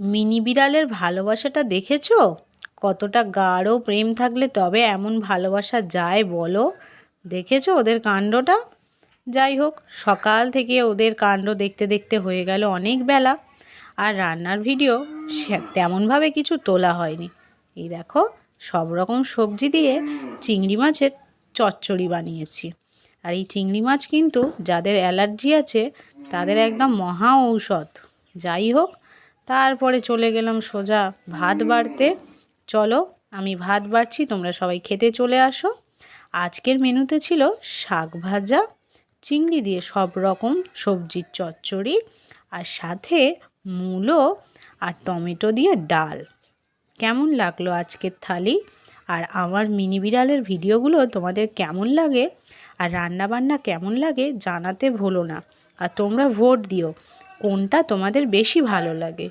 Mini বিড়ালের ভালোবাসাটা দেখেছ? কতটা গাঢ় প্রেম থাকলে তবে এমন ভালোবাসা যায় বলো? দেখেছ ওদের কাণ্ডটা? যাই হোক, সকাল থেকে ওদের কাণ্ড দেখতে দেখতে হয়ে গেল অনেক বেলা। আর রান্নার ভিডিও তেমনভাবে কিছু তোলা হয়নি। এই দেখো, সব রকম সবজি দিয়ে চিংড়ি মাছের চচ্চড়ি বানিয়েছি। আর এই চিংড়ি মাছ কিন্তু যাদের অ্যালার্জি আছে, তাদের একদম মহা ঔষধ। যাই হোক তারপরে চলে গেলাম সোজা ভাত বাড়তে। চলো, আমি ভাত বাড়ছি, তোমরা সবাই খেতে চলে আসো। আজকের মেনুতে ছিল শাক ভাজা, চিংড়ি দিয়ে সব রকম সবজির চচ্চড়ি, আর সাথে মূলো আর টমেটো দিয়ে ডাল। কেমন লাগল আজকের থালি? আর আমার মিনি বিড়ালের ভিডিওগুলো তোমাদের কেমন লাগে? আর রান্না বান্না কেমন লাগে জানাতে ভুলো না। আর তোমরা ভোট দিও। কোনটা তোমাদের বেশি ভালো লাগে?